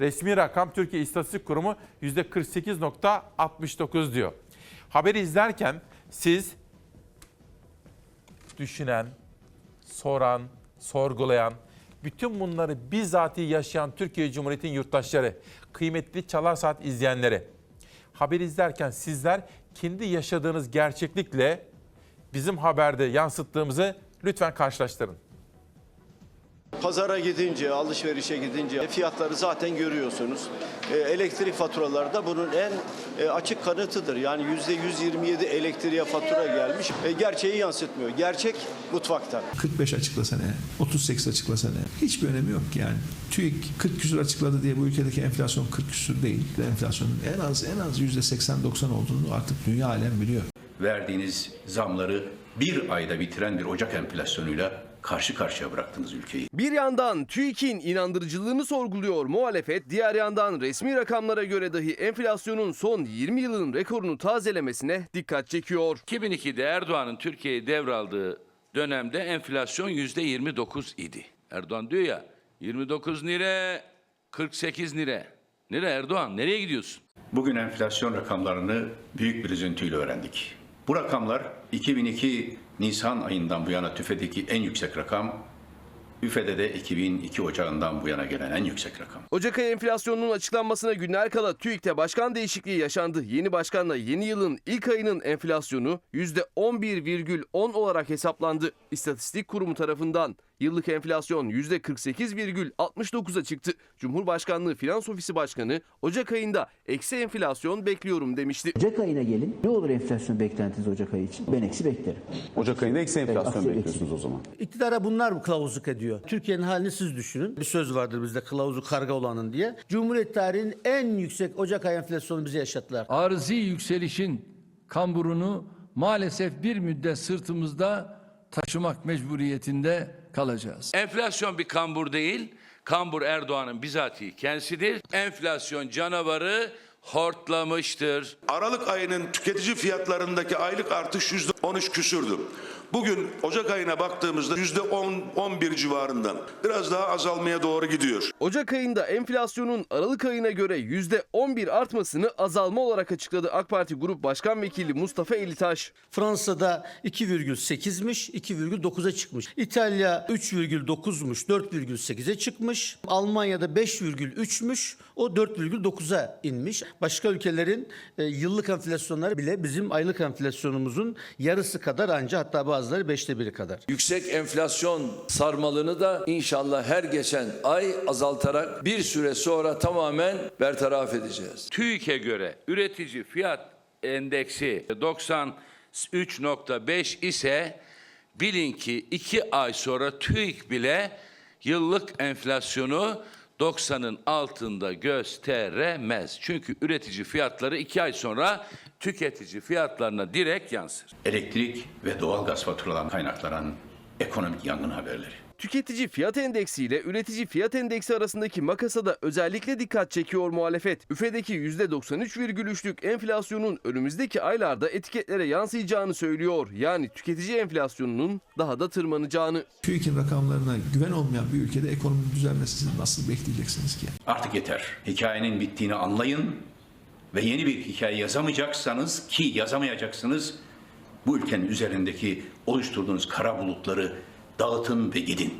Resmi rakam Türkiye İstatistik Kurumu %48.69 diyor. Haberi izlerken siz düşünen, soran, sorgulayan, bütün bunları bizzati yaşayan Türkiye Cumhuriyeti'nin yurttaşları, kıymetli Çalar Saat izleyenleri. Haberi izlerken sizler kendi yaşadığınız gerçeklikle bizim haberde yansıttığımızı lütfen karşılaştırın. Pazara gidince, alışverişe gidince fiyatları zaten görüyorsunuz. E, elektrik faturaları da bunun en e, açık kanıtıdır. Yani yüzde 127 elektriğe fatura gelmiş. E, gerçeği yansıtmıyor. Gerçek mutfakta. 45 açıklasa ne, 38 açıklasa ne? Hiçbir önemi yok ki yani. TÜİK 40 küsur açıkladı diye bu ülkedeki enflasyon 40 küsur değil. Enflasyonun en az en az %80-90 olduğunu artık dünya alem biliyor. verdiğiniz zamları bir ayda bitiren bir Ocak enflasyonuyla karşı karşıya bıraktınız ülkeyi. Bir yandan TÜİK'in inandırıcılığını sorguluyor muhalefet, diğer yandan resmi rakamlara göre dahi enflasyonun son 20 yılın rekorunu tazelemesine dikkat çekiyor. 2002'de Erdoğan'ın Türkiye'yi devraldığı dönemde enflasyon %29 idi. Erdoğan diyor ya 29 lira 48 lira. Nere Erdoğan nereye gidiyorsun? Bugün enflasyon rakamlarını büyük bir üzüntüyle öğrendik. Bu rakamlar 2002 Nisan ayından bu yana TÜFE'deki en yüksek rakam, üfede de 2002 Ocağı'ndan bu yana gelen en yüksek rakam. Ocak ayı enflasyonunun açıklanmasına günler kala TÜİK'te başkan değişikliği yaşandı. Yeni başkanla yeni yılın ilk ayının enflasyonu %11,10 olarak hesaplandı. İstatistik Kurumu tarafından yıllık enflasyon %48,69'a çıktı. Cumhurbaşkanlığı Finans Ofisi Başkanı Ocak ayında eksi enflasyon bekliyorum demişti. Ocak ayına gelin. Ne olur enflasyon beklentiniz Ocak ayı için? Ben eksi beklerim. Ocak ayında eksi enflasyon aksi- bekliyorsunuz o zaman. İktidara bunlar kılavuzluk ediyor. Türkiye'nin halini siz düşünün. Bir söz vardır bizde kılavuzu karga olanın diye. Cumhuriyet tarihinin en yüksek Ocak ayı enflasyonu bize yaşattılar. arzi yükselişin kamburunu maalesef bir müddet sırtımızda taşımak mecburiyetinde kalacağız. Enflasyon bir kambur değil. Kambur Erdoğan'ın bizatihi kendisidir. Enflasyon canavarı hortlamıştır. Aralık ayının tüketici fiyatlarındaki aylık artış yüzde 13 küsürdü. Bugün Ocak ayına baktığımızda yüzde 10-11 civarından biraz daha azalmaya doğru gidiyor. Ocak ayında enflasyonun Aralık ayına göre %11 artmasını azalma olarak açıkladı AK Parti Grup Başkan Vekili Mustafa Elitaş. Fransa'da 2,8'miş, 2,9'a çıkmış. İtalya 3,9'muş, 4,8'e çıkmış. Almanya'da 5,3'müş, o 4,9'a inmiş. Başka ülkelerin e, yıllık enflasyonları bile bizim aylık enflasyonumuzun yarısı kadar anca hatta bazıları beşte biri kadar. Yüksek enflasyon sarmalını da inşallah her geçen ay azaltarak bir süre sonra tamamen bertaraf edeceğiz. TÜİK'e göre üretici fiyat endeksi 93.5 ise bilin ki 2 ay sonra TÜİK bile yıllık enflasyonu 90'ın altında gösteremez. Çünkü üretici fiyatları 2 ay sonra tüketici fiyatlarına direkt yansır. Elektrik ve doğalgaz faturalarından kaynaklanan ekonomik yangın haberleri. Tüketici fiyat endeksi ile üretici fiyat endeksi arasındaki makasa da özellikle dikkat çekiyor muhalefet. Üfedeki %93,3'lük enflasyonun önümüzdeki aylarda etiketlere yansıyacağını söylüyor. Yani tüketici enflasyonunun daha da tırmanacağını. TÜİK'in rakamlarına güven olmayan bir ülkede ekonominin düzelmesi siz nasıl bekleyeceksiniz ki? Artık yeter. Hikayenin bittiğini anlayın ve yeni bir hikaye yazamayacaksanız ki yazamayacaksınız bu ülkenin üzerindeki oluşturduğunuz kara bulutları dağıtın ve gidin.